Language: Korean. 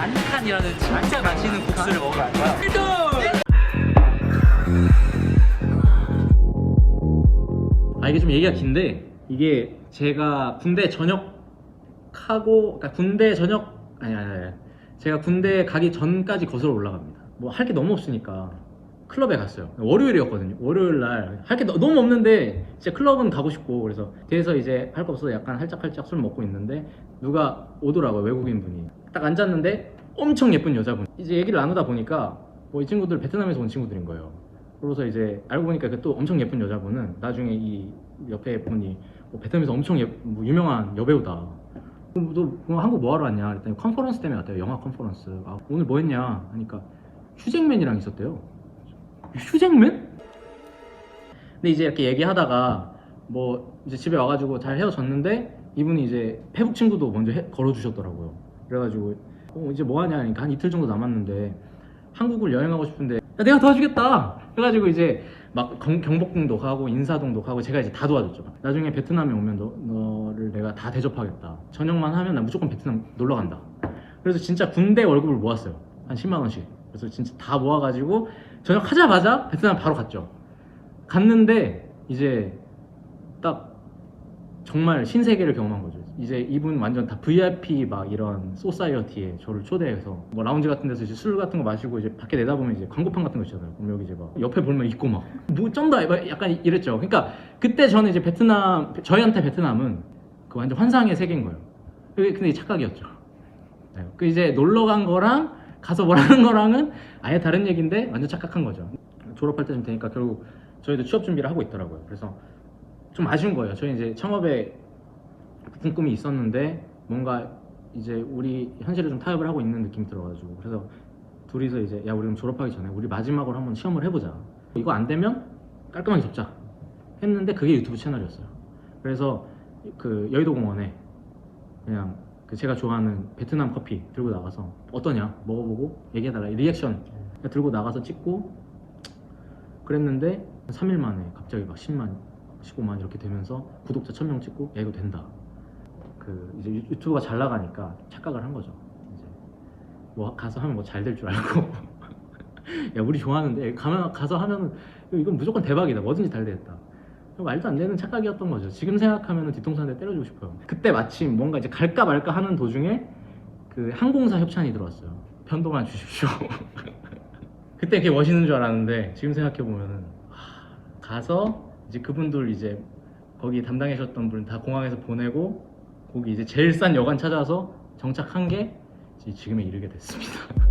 안칸이라는 진짜 맛있는 국수를 먹으러 갈 거야. 아 이게 좀 얘기가 긴데 이게 제가 군대 전역하고 그러니까 군대 전역 아니 아니 아니 제가 군대 가기 전까지 거슬러 올라갑니다. 뭐 할 게 너무 없으니까 클럽에 갔어요. 월요일이었거든요. 월요일 날 할 게 너무 없는데 진짜 클럽은 가고 싶고 그래서 뒤에서 이제 할 거 없어서 약간 할짝할짝 술 먹고 있는데 누가 오더라고요 외국인 분이 딱 앉았는데 엄청 예쁜 여자분 이제 얘기를 나누다 보니까 뭐 이 친구들 베트남에서 온 친구들인 거예요. 그래서 이제 알고 보니까 그 또 엄청 예쁜 여자분은 나중에 이 옆에 분이 뭐 베트남에서 엄청 예, 뭐 유명한 여배우다. 너 그럼 한국 뭐 하러 왔냐? 그랬더니 컨퍼런스 때문에 왔대요. 영화 컨퍼런스. 아, 오늘 뭐 했냐? 하니까 휴잭맨이랑 있었대요. 휴잭맨? 근데 이제 이렇게 얘기하다가 뭐 이제 집에 와가지고 잘 헤어졌는데 이분이 이제 페북 친구도 먼저 해- 걸어주셨더라고요. 그래가지고 어, 이제 뭐 하냐 하니까 한 이틀 정도 남았는데 한국을 여행하고 싶은데 야, 내가 도와주겠다. 해가지고 이제 막 경, 경복궁도 가고 인사동도 가고 제가 이제 다 도와줬죠. 나중에 베트남에 오면 너, 너를 내가 다 대접하겠다. 저녁만 하면 나 무조건 베트남 놀러 간다. 그래서 진짜 군대 월급을 모았어요. 한 10만 원씩. 그래서 진짜 다 모아가지고 저녁 하자마자 베트남 바로 갔죠. 갔는데 이제 딱 정말 신세계를 경험한 거죠. 이제 이분 완전 다 VIP 막 이런 소사이어티에 저를 초대해서 뭐 라운지 같은 데서 이제 술 같은 거 마시고 이제 밖에 내다보면 이제 광고판 같은 거 있잖아요. 그럼 여기 이제 막 옆에 볼면 있고 막 뭐 쩐다 막 약간 이랬죠. 그러니까 그때 저는 이제 베트남 저희한테 베트남은 그 완전 환상의 세계인 거예요. 그게 근데 착각이었죠. 네. 그 이제 놀러 간 거랑 가서 뭘 하는 거랑은 아예 다른 얘기인데 완전 착각한 거죠. 졸업할 때쯤 되니까 결국 저희도 취업 준비를 하고 있더라고요. 그래서 좀 아쉬운 거예요. 저희 이제 창업에 깊은 꿈이 있었는데 뭔가 이제 우리 현실에 좀 타협을 하고 있는 느낌이 들어가지고 그래서 둘이서 이제 야 우리 졸업하기 전에 우리 마지막으로 한번 시험을 해보자. 이거 안 되면 깔끔하게 접자. 했는데 그게 유튜브 채널이었어요. 그래서 그 여의도 공원에 그냥 그 제가 좋아하는 베트남 커피 들고 나가서 어떠냐? 먹어보고 얘기해달라. 리액션. 들고 나가서 찍고 그랬는데 3일 만에 갑자기 막 10만 15만 이렇게 되면서 구독자 1000명 찍고 야 이거 된다. 그 이제 유- 유튜브가 잘 나가니까 착각을 한 거죠. 이제 뭐 가서 하면 뭐 잘 될 줄 알고. 야 우리 좋아하는데 가면 가서 하면은 이건 무조건 대박이다. 뭐든지 잘 되겠다 말도 안 되는 착각이었던 거죠. 지금 생각하면 뒤통수 한대 때려주고 싶어요. 그때 마침 뭔가 이제 갈까 말까 하는 도중에 그 항공사 협찬이 들어왔어요. 편도만 주십시오. 그때 그게 멋있는 줄 알았는데 지금 생각해 보면은 가서 이제 그분들 이제 거기 담당하셨던 분 다 공항에서 보내고 거기 이제 제일 싼 여관 찾아서 정착한 게 지금에 이르게 됐습니다.